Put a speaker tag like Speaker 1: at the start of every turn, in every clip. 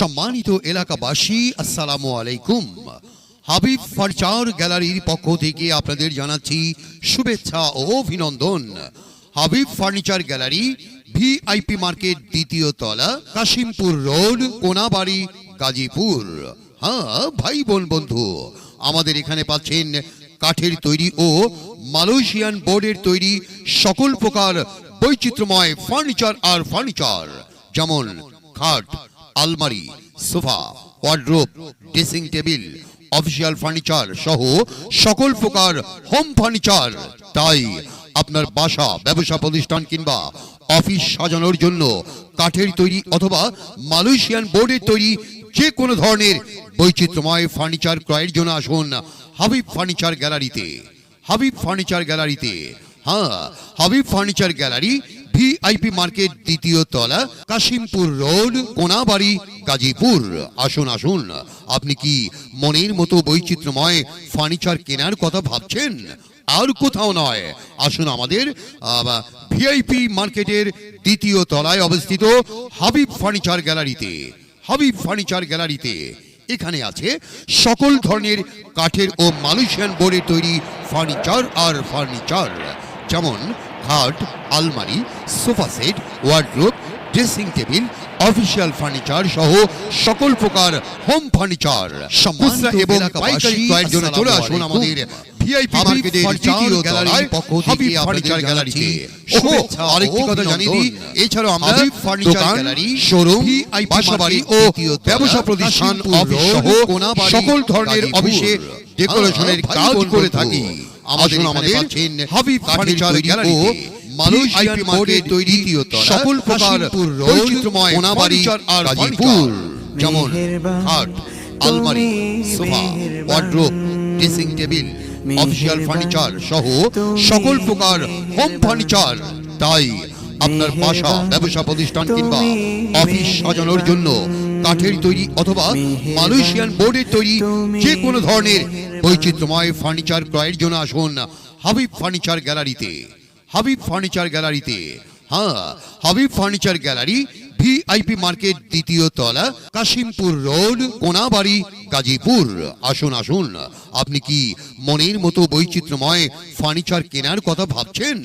Speaker 1: সম্মানিত এলাকাবাসী, আসসালামু আলাইকুম। হাবিব ফার্চার গ্যালারির পক্ষ থেকে আপনাদের জানাচ্ছি শুভেচ্ছা ও অভিনন্দন। Habib furniture gallery, VIP market দ্বিতীয় তলা, কাশিমপুর রোড, কোনাবাড়ি, গাজীপুর। হ্যাঁ ভাই বোন বন্ধু, আমাদের এখানে পাচ্ছেন কাঠের তৈরি ও মালয়েশিয়ান বোর্ডের তৈরি সকল প্রকার বৈচিত্র্যময় ফার্নিচার আর ফার্নিচার, যেমন খাট আলমারি, sofa wardrobe dressing table official furniture সহ সকল প্রকার হোম ফার্নিচার তাই আপনার বাসা, ব্যবসা প্রতিষ্ঠান কিংবা অফিস সাজানোর জন্য কাঠের তৈরি অথবা মালয়েশিয়ান বোর্ডের তৈরি যে কোনো ধরনের বৈচিত্র্যময় ফার্নিচার ক্রয়ের জন্য আসুন হাবিব ফার্নিচার গ্যালারিতে হাবিব ফার্নিচার গ্যালারিতে হ্যাঁ Habib furniture gallery VIP market দ্বিতীয় তলা, কাশিমপুর রোড, কোনাবাড়ি, গাজীপুর। আসুন আসুন, আপনি কি মনের মতো বৈচিত্র্যময় ফার্নিচার কেনার কথা ভাবছেন? আর কোথাও নয়। আসুন আমাদের ভিআইপি মার্কেটের দ্বিতীয় তলায় অবস্থিত হাবিব ফার্নিচার গ্যালারিতে হাবিব ফার্নিচার গ্যালারিতে এখানে আছে সকল ধরনের কাঠের ও মালয়েশিয়ান বোর্ডের তৈরি ফার্নিচার আর ফার্নিচার যেমন খাট আলমারি sofa set wardrobe dressing table official furniture সহ সকল প্রকার হোম ফার্নিচার খুচরা এবং পাইকারি ক্রয়ের জন্য চলে আসুন আমাদের ভিআইপি মার্কেটের দ্বিতীয় গ্যালারির পক্ষ থেকে ফার্নিচার গ্যালারিতে আরেকটি কথা জানিয়ে দিই এছাড়াও আমরা ফার্নিচার গ্যালারি শোরুম বাসাবাড়ি ও ব্যবসা প্রতিষ্ঠান অফিস সহ সকল ধরনের অফিসে ডেকোরেশনের কাজ করে থাকি। আমাদের আমাদের হাবিব ফার্নিচার গ্যালারি মালয়েশিয়ান বোর্ডের তৈরি সকল প্রকার বৈচিত্র্যময় কোনাবাড়ি আর গাজীপুর। যেমন খাট আলমারি sofa wardrobe dressing table official furniture সহ সকল প্রকার হোম ফার্নিচার তাই আপনার বাসা ব্যবসা প্রতিষ্ঠান কিংবা অফিস সাজানোর জন্য কাঠের তৈরি অথবা মালয়েশিয়ান বোর্ডের তৈরি যে কোনো ধরনের বৈচিত্র্যময় ফার্নিচার ক্রয়ের জন্য আসুন হাবিব ফার্নিচার গ্যালারিতে। হাবিব ফার্নিচার গ্যালারিতে। হ্যাঁ Habib furniture gallery VIP market দ্বিতীয় তলা কাশিমপুর রোড, কোনাবাড়ি গাজীপুর। আসুন আসুন, আপনি কি মনের মতো বৈচিত্র্যময় ফার্নিচার কেনার কথা ভাবছেন?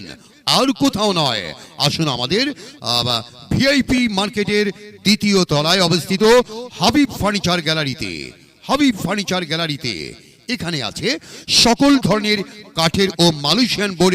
Speaker 1: আর কোথাও নয়। আসুন আমাদের ভিআইপি মার্কেটের দ্বিতীয় তলায় অবস্থিত হাবিব ফার্নিচার গ্যালারিতে হাবিব ফার্নিচার গ্যালারিতে এখানে আছে সকল ধরনের কাঠের ও মালয়েশিয়ান বোর্ডের